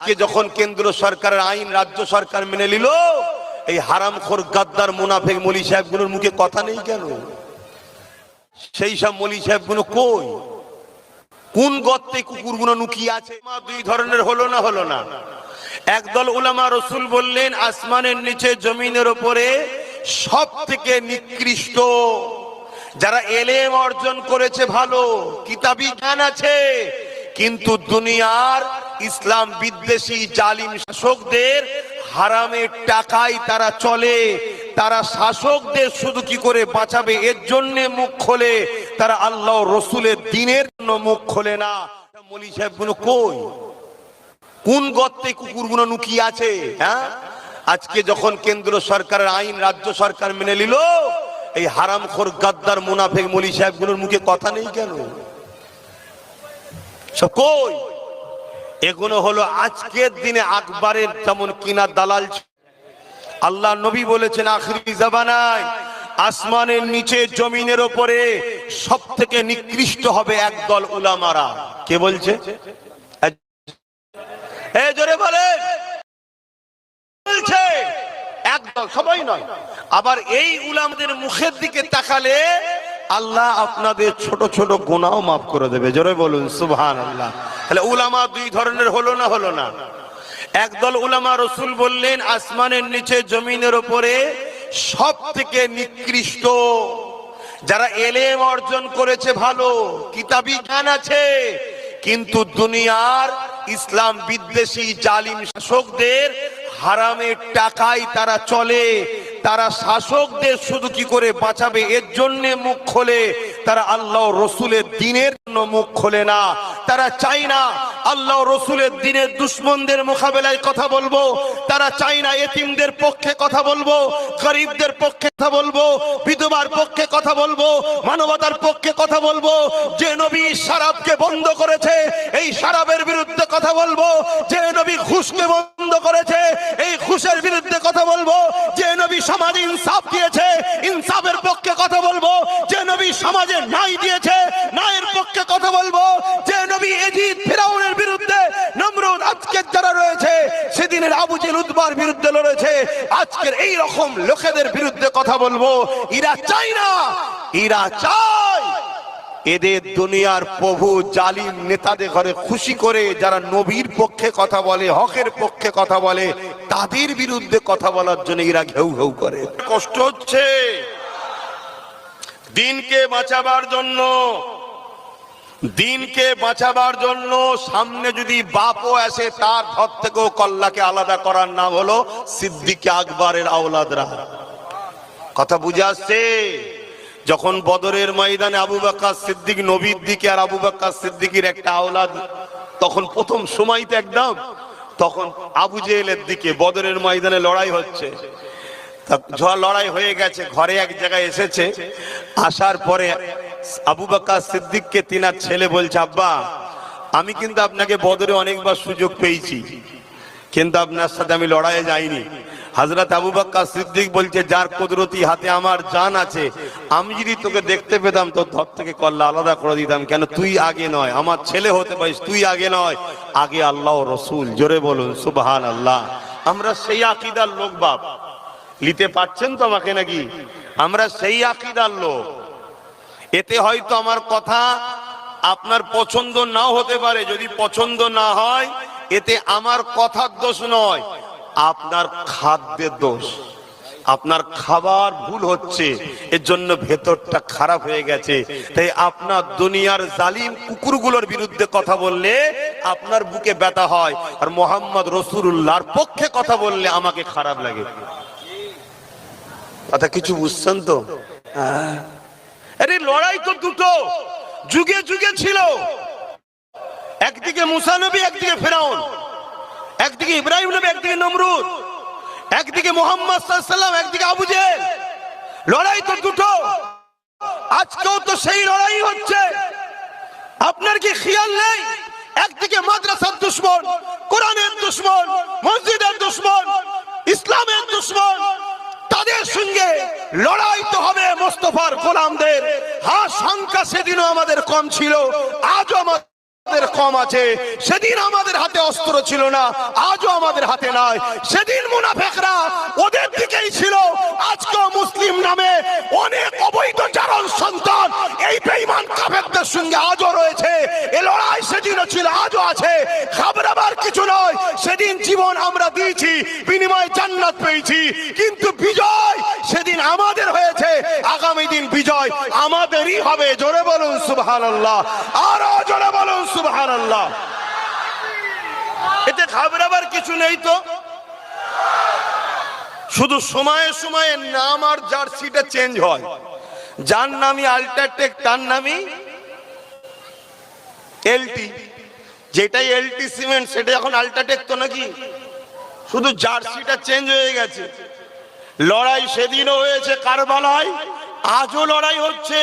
আজকে যখন কেন্দ্র সরকারের আইন, রাজ্য সরকার মেনে নিল, এই হারামখোর, গাদ্দার, মুনাফেক মলি সাহেবগুলোর মুখে কথা নেই কেন? সেই সব মলি সাহেবগুলো কই? কোন গর্তে কুকুরগুলো লুকিয়ে আছে? দুই ধরনের হলো না হলো না। একদল উলামা রসুল বললেন, আসমানের নিচে, জমিনের উপরে সব থেকে নিকৃষ্ট। যারা এলেম অর্জন করেছে ভালো, কিতাবি জ্ঞান আছে, কিন্তু দুনিয়ার ইসলাম বিদ্বেষী জালিম শাসকদের হারামের টাকায় তারা চলে। তারা শাসকদের শুধু কি করে বাঁচাবে? এর জন্য মুখ খোলে। তারা আল্লাহ রসুলের দিনের জন্য মুখ খোলে না। মলি সাহেবগুলো কই? কোন গর্তে কুকুরগুলো লুকিয়ে আছে? হ্যাঁ? আজকে যখন কেন্দ্র সরকারের আইন, রাজ্য সরকার মেনে নিল, এই হারামখোর গাদ্দার মুনাফেক মলি সাহেবগুলোর মুখে কথা নেই কেন? সব কই? এগুলো হলো আজকের দিনে আকবরের যেমন কিনা দালাল আল্লাহ নবী বলেছেন, আখরি জাবানায় আসমানের নিচে জমিনের ওপরে সব থেকে নিকৃষ্ট হবে একদল উলামারা। কে বলছে? জোরে বলে বলছে, একদল, সবাই নয়। আবার এই উলামদের মুখের দিকে তাকালে আল্লাহ আপনাদের ছোট ছোট গোনাও মাফ করে দেবে। জোরে বলুন সুবহান আল্লাহ তাহলে উলামা দুই ধরনের হলো না হলো না? একদল উলামা রসুল বললেন, আসমানের নিচে জমিনের ওপরে সব থেকে নিকৃষ্ট, যারা এলেম অর্জন করেছে ভালো, কিতাবি জ্ঞান আছে, কিন্তু দুনিয়ার ইসলাম বিদ্বেষী জালিম শাসকদের হারামের টাকায় তারা চলে, তারা শাসকদের শুধু কি করে বাঁচাবে? এর জন্য মুখ খোলে, তারা আল্লাহ রসুলের দিনের জন্য মুখ খোলে না। তারা চাই না। আল্লাহ রসুলের দিনের দুশ্মনদের মোকাবেলায় কথা বলব। তারা চাই না এতিমদের পক্ষে কথা বলব, গরিবদের পক্ষে কথা বলব, বিধবার পক্ষে কথা বলব, মানবতার পক্ষে কথা বলব। যে নবী শারাবকে বন্ধ করেছে, এই শারাবের বিরুদ্ধে কথা বলব। যে নবী ঘুষকে বন্ধ করেছে, এই ঘুষের বিরুদ্ধে কথা বলব। যে নবী সমাজে ইনসাফ দিয়েছে, ইনসাফের পক্ষে কথা বলব। যে নবী সমাজে ন্যায় দিয়েছে, ন্যায়ের পক্ষে কথা বলব। বিরুদ্ধে লড়েছে। আজকের এই রকম লোকেদের বিরুদ্ধে কথা বলব। ইরা চাই না, ইরা চায়। এদের দুনিয়ার প্রভু জালিম নেতাদের ঘরে খুশি করে যারা নবীর পক্ষে কথা বলে, হকের পক্ষে কথা বলে, তাদের বিরুদ্ধে কথা বলার জন্য এরা ঘেউ ঘেউ করে। কষ্ট হচ্ছে। দিনকে বাঁচাবার জন্য দিনকে বাঁচাবার জন্য সামনে যদি বাপও আসে, তার ঘর থেকেও কল্লাকে আলাদা করার নাম হলো সিদ্দিকে আকবরের আওলাদরা। কথা বুঝে আসছে? যখন বদরের ময়দানে আবু বাক্কা সিদ্দিক নবীর দিকে আর আবু বাক্কা সিদ্দিকের একটা আওলাদ, তখন প্রথম সময়তে একদম, তখন আবু জেহেলের দিকে বদরের ময়দানে লড়াই হচ্ছে। তা ঝড় লড়াই হয়ে গেছে, ঘরে এক জায়গায় এসেছে, আসার পরে আবু বাক্কা সিদ্দিককে তিনার ছেলে বলছে, আব্বা, আমি কিন্তু আপনাকে বদরে অনেকবার সুযোগ পেয়েছি, কিন্তু আপনার সাথে আমি লড়াইয়ে যাইনি। হাজরত আবু বাক্কা সিদ্দিক বলছে, যার কুদরতি হাতে আমার জান আছে, আমি যদি তোকে দেখতে পেতাম, তোর ধর থেকে কল্লা আলাদা করে দিতাম। কেন, তুই আগে নয়, আমার ছেলে হতে পারিস, তুই আগে নয়। আগে আল্লাহ রসুল, জোরে বলুন সুবহান আল্লাহ আমরা সেই আকিদার লোক, বাপ। নিতে পারছেন তো আমাকে নাকি? আমরা সেই আকিদার লোক। এতে হয়তো আমার কথা আপনার পছন্দ নাও হতে পারে, যদি পছন্দ না হয়, এতে আমার কথার দোষ নয়। আপনার খাদ্যের দোষ। আপনার খাবার ভুল হচ্ছে, এর জন্য ভেতরটা খারাপ হয়ে গেছে। তাই আপনার দুনিয়ার জালিম কুকুরগুলোর বিরুদ্ধে কথা বললে আপনার বুকে ব্যথা হয়, আর মোহাম্মদ রসুল্লাহর পক্ষে কথা বললে আমাকে খারাপ লাগে। কথা কিছু বুঝছেন তো? হ্যাঁ। আরে লড়াই তো দুটো। যুগে যুগে ছিল। একদিকে মুসা নবী, একদিকে ফেরাউন। একদিকে ইব্রাহিম নবী, একদিকে নমরুদ। একদিকে মোহাম্মদ সাল্লাম একদিকে আবু জেহেল। লড়াই তো দুটো। আজকেও তো সেই লড়াই হচ্ছে। আপনার কি খেয়াল নেই? একদিকে মাদ্রাসার দুশ্মন, কোরআনের দুশ্মন, মসজিদের দুশ্মন, ইসলামের দুশ্মন তাদের সঙ্গে লড়াই তো হবে মোস্তফার গোলামদের। হ্যাঁ সংখ্যা সেদিনও আমাদের কম ছিল। আজও আমাদের কম আছে। সেদিন আমাদের হাতে অস্ত্র ছিল না, আজও আমাদের হাতে নাই। সেদিন মুনাফেকরা ওদের দিকেই ছিল। আজকে মুসলিম নামে অনেক অবৈধ চারণ সন্তান এই বেঈমান কাফেরদের সঙ্গে আজও রয়েছে। এ লড়াই সেদিনও ছিল, আজও আছে। সেদিন জীবন আমরা দিয়েছি, বিনিময় জান্নাত পেয়েছি। কিন্তু বিজয় সেদিন আমাদের হয়েছে। আগামী দিন বিজয় আমাদেরই হবে। জোরে বলুন, সুবহানাল্লাহ। আরও জোরে বলুন, সুবহানাল্লাহ। এতে ঘাবড়াবার কিছু নেই তো? শুধু সময়ে সময়ে নাম আর জার্সিটা চেঞ্জ হয়। যার নামই আল্ট্রাটেক, তার নামই এলটি। যেটাই এলটি সিমেন্ট সেটা এখন আল্ট্রাটেক তো নাকি? শুধু জার্সিটা চেঞ্জ হয়ে গেছে। লড়াই সেদিনও হয়েছে কারবালায়, আজও লড়াই হচ্ছে।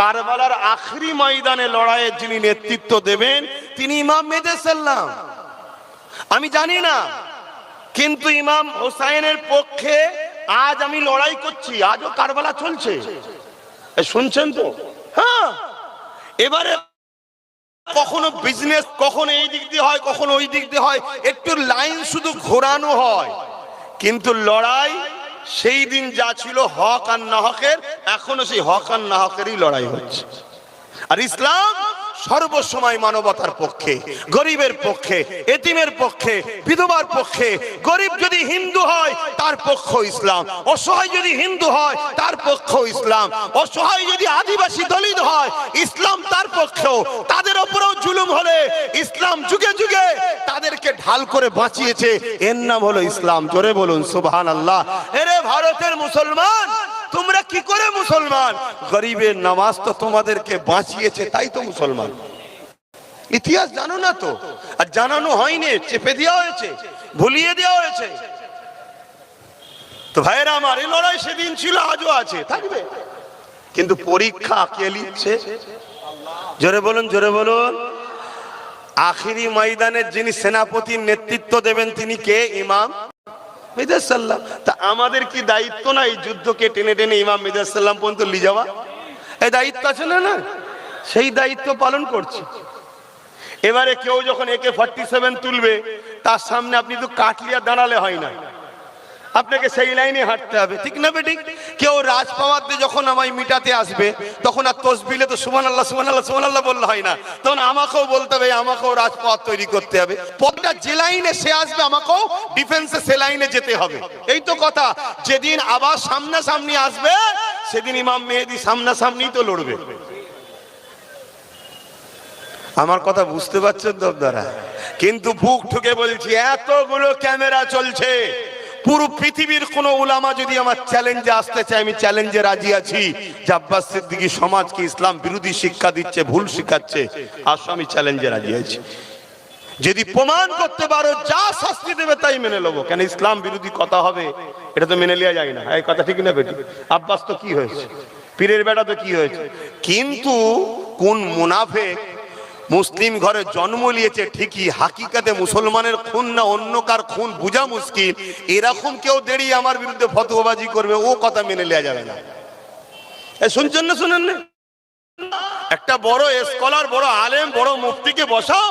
কারবালার আখরি ময়দানে লড়াইয়ের যিনি নেতৃত্ব দেবেন, তিনি ইমাম মেদেসাল্লাম আমি জানি না, কিন্তু ইমাম হোসাইনের পক্ষে আজ আমি লড়াই করছি, আজও কারবালা চলছে। শুনছেন তো? হ্যাঁ। এবারে কখনো বিজনেস কখনো এই দিক দিয়ে হয়, কখনো ওই দিক দিয়ে হয়, একটু লাইন শুধু ঘোরানো হয়। কিন্তু লড়াই, সেই দিন যা ছিল হক আর নাহকের এখনও সেই হক আর নাহকেরই লড়াই হচ্ছে। আর ইসলাম সর্বসময় মানবতার পক্ষে, গরিবের পক্ষে, এতিমের পক্ষে, বিধবার পক্ষে, গরিব যদি হিন্দু হয়, তার পক্ষ ইসলাম। অসহায় যদি হিন্দু হয়, তার পক্ষ ইসলাম। অসহায় যদি আদিবাসী দলিত হয়, ইসলাম তার পক্ষেও। তাদের ওপরেও জুলুম হলে ইসলাম যুগে যুগে তাদেরকে ঢাল করে বাঁচিয়েছে। এর নাম হলো ইসলাম। জোরে বলুন সুবহান আল্লাহ এরে ভারতের মুসলমান! তোমরা কি করে মুসলমান? গরিবের নামাজ তো তোমাদেরকে বাঁচিয়েছে, তাই তো মুসলমান। ইতিহাস জানো না তো? আর জানানো হয়নি, চেপে দেওয়া হয়েছে, ভুলিয়ে দেওয়া হয়েছে। তো ভাইরা আমার, এই লড়াই সেদিন ছিল, আজও আছে, থাকবে। কিন্তু পরীক্ষা কে লিখছে? জোরে বলুন জোরে বলুন। আখিরি ময়দানের যিনি সেনাপতির নেতৃত্ব দেবেন, তিনি কে? ইমাম? মিদাসাল্লাম তা আমাদের কি দায়িত্ব না এই যুদ্ধকে টেনে টেনে ইমাম মিদাসাল্লাম পর্যন্ত নিয়ে যাওয়া? এই দায়িত্ব আছে না না? সেই দায়িত্ব পালন করছি। এবারে কেউ যখন একে ফর্টি সেভেন তুলবে, তার সামনে আপনি তো কাটলিয়া দাঁড়ালে হয় না। আপনাকে সেই লাইনে হাঁটতে হবে। ঠিক না বেঠিক কেউ রাজ পাওয়ার দিয়ে যখন আমায় মিটাতে আসবে, তখন আর তসবিলে তো সুমান আল্লাহ সুমান আল্লাহ সুমান আল্লাহ বললে হয় না। তখন আমাকেও বলতে হবে, আমাকেও রাজ পাওয়ার তৈরি করতে হবে। পদটা যে লাইনে সে আসবে, আমাকেও ডিফেন্সে সে লাইনে যেতে হবে। এই তো কথা, যেদিন আবার সামনাসামনি আসবে, সেদিন ইমাম মেহেদি সামনাসামনি তো লড়বে। আমার কথা বুঝতে পারছেন তো কিন্তু বুক ঠুকে বলছি, এতগুলো ক্যামেরা চলছে। পুরো পৃথিবীর কোন উলামা যদি আমার চ্যালেঞ্জে আসতে চায়, আমি চ্যালেঞ্জে রাজি আছি। যে আব্বাস সিদ্দিকী সমাজকে ইসলাম বিরোধী শিক্ষা দিচ্ছে, ভুল শিখাচ্ছে। আসো, আমি চ্যালেঞ্জে রাজি আছি। যদি প্রমাণ করতে পারো, যা শাস্তি দেবে তাই মেনে নেব। কেন ইসলাম বিরোধী কথা হবে? এটা তো মেনে নেওয়া যায় না। এই কথা ঠিক না বেটি? আব্বাস তো কি হয়েছে? পীরের বেটা তো কি হয়েছে? কিন্তু কোন মুনাফেক মুসলিম ঘরে জন্ম নিয়েছে ঠিকই, হাকিকাতে মুসলমানের খুন না অন্য কার খুন বোঝা মুশকিল। এরকম কেউ দেরি আমার বিরুদ্ধে ফতোবাজি করবে, ও কথা মেনে নেওয়া যাবে না। শুনছেন না শুনেন না একটা বড় স্কলার বড় আলেম, বড় মুফতিকে বসাও।